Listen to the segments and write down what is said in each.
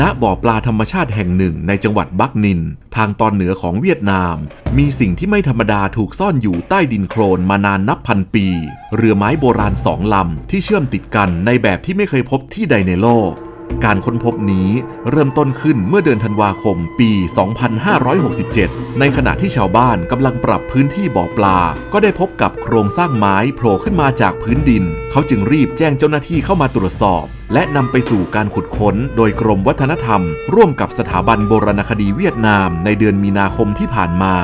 ณบ่อปลาธรรมชาติแห่งหนึ่งในจังหวัดบักนิน ทางตอนเหนือของเวียดนาม มีสิ่งที่ไม่ธรรมดาถูกซ่อนอยู่ใต้ดินโคลนมานานนับพันปี เรือไม้โบราณสองลำที่เชื่อมติดกันในแบบที่ไม่เคยพบที่ใดในโลก การค้นพบนี้เริ่มต้นขึ้นเมื่อเดือนธันวาคมปี 2567 ในขณะที่ชาวบ้านกำลังปรับพื้นที่บ่อปลา ก็ได้พบกับโครงสร้างไม้โผล่ขึ้นมาจากพื้นดิน เขาจึงรีบแจ้งเจ้าหน้าที่เข้ามาตรวจสอบ และนำไปสู่การขุดค้นโดยกรมวัฒนธรรม ร่วมกับสถาบันโบราณคดีเวียดนามในเดือนมีนาคมที่ผ่านมา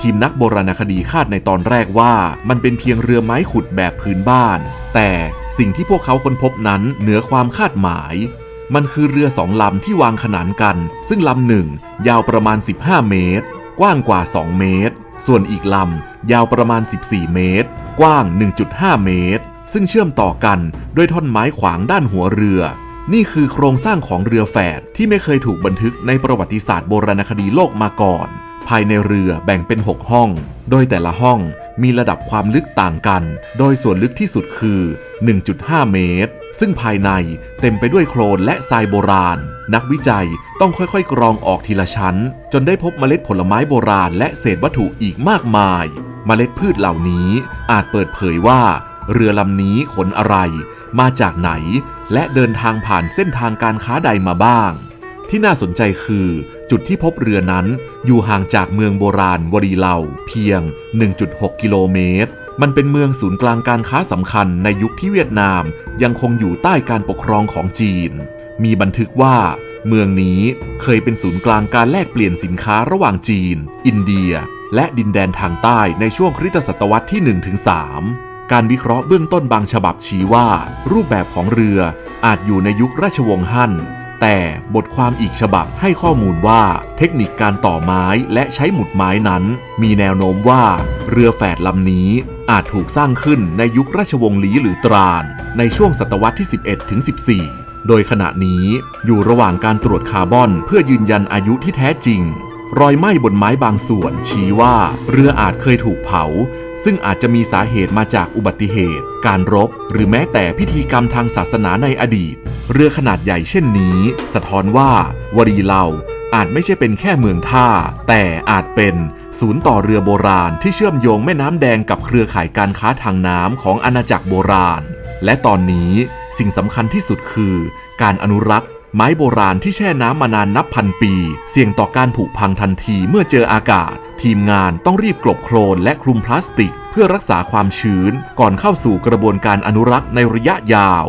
ทีมนักโบราณคดีคาดในตอนแรกว่า มันเป็นเพียงเรือไม้ขุดแบบพื้นบ้าน แต่สิ่งที่พวกเขาค้นพบนั้นเหนือความคาดหมาย มันคือเรือสองลำที่วางขนานกัน ซึ่งลำหนึ่งยาวประมาณ 15 เมตร กว้างกว่า 2 เมตร ส่วนอีกลำยาวประมาณ 14 เมตร กว้าง 1.5 เมตร ซึ่งเชื่อมต่อกันด้วยท่อนไม้ขวางด้านหัวเรือ นี่คือโครงสร้างของเรือแฝดที่ไม่เคยถูกบันทึกในประวัติศาสตร์โบราณคดีโลกมาก่อน ภายในเรือแบ่งเป็น 6 ห้อง โดยแต่ละห้องมีระดับความลึกต่างกัน โดยส่วนลึกที่สุดคือ 1.5 เมตร ซึ่งภายในเต็มไปด้วยโคลนและทรายโบราณ นักวิจัยต้องค่อยๆ กรองออกทีละชั้น จนได้พบเมล็ดผลไม้โบราณ และเศษวัตถุอีกมากมาย เมล็ดพืชเหล่านี้อาจเปิดเผยว่า เรือลำนี้ขนอะไร มาจากไหน และเดินทางผ่านเส้นทางการค้าใดมาบ้าง ที่น่าสนใจคือจุดที่พบเรือนั้นอยู่ห่างจากเมืองโบราณวรีเลาเพียง 1.6 กิโลเมตร มันเป็นเมืองศูนย์กลางการค้าสำคัญในยุคที่เวียดนามยังคงอยู่ใต้การปกครองของจีน มีบันทึกว่า เมืองนี้เคยเป็นศูนย์กลางการแลกเปลี่ยนสินค้าระหว่างจีน อินเดีย และดินแดนทางใต้ในช่วงคริสตศตวรรษที่ 1-3การวิเคราะห์เบื้องต้นบางฉบับชี้ว่า รูปแบบของเรืออาจอยู่ในยุคราชวงศ์ฮั่น แต่บทความอีกฉบับให้ข้อมูลว่า เทคนิคการต่อไม้และใช้หมุดไม้นั้น มีแนวโน้มว่า เรือแฝดลำนี้อาจถูกสร้างขึ้นในยุคราชวงศ์ลีหรือตราน ในช่วงศตวรรษที่ 11ถึง14 โดยขณะนี้อยู่ระหว่างการตรวจคาร์บอนเพื่อยืนยันอายุที่แท้จริง รอยไหม้บนไม้บางส่วน ชี้ว่าเรืออาจเคยถูกเผา ซึ่งอาจจะมีสาเหตุมาจากอุบัติเหตุ การรบ หรือแม้แต่พิธีกรรมทางศาสนาในอดีต เรือขนาดใหญ่เช่นนี้ สะท้อนว่าวรีเลาอาจไม่ใช่เป็นแค่เมืองท่า แต่อาจเป็นศูนย์ต่อเรือโบราณที่เชื่อมโยงแม่น้ำแดงกับเครือข่ายการค้าทางน้ำของอาณาจักรโบราณ และตอนนี้สิ่งสำคัญที่สุดคือ การอนุรักษ์ ไม้โบราณที่แช่น้ำมานานนับพันปี เสี่ยงต่อการผุพังทันทีเมื่อเจออากาศ ทีมงานต้องรีบกลบโคลนและคลุมพลาสติก เพื่อรักษาความชื้น ก่อนเข้าสู่กระบวนการอนุรักษ์ในระยะยาว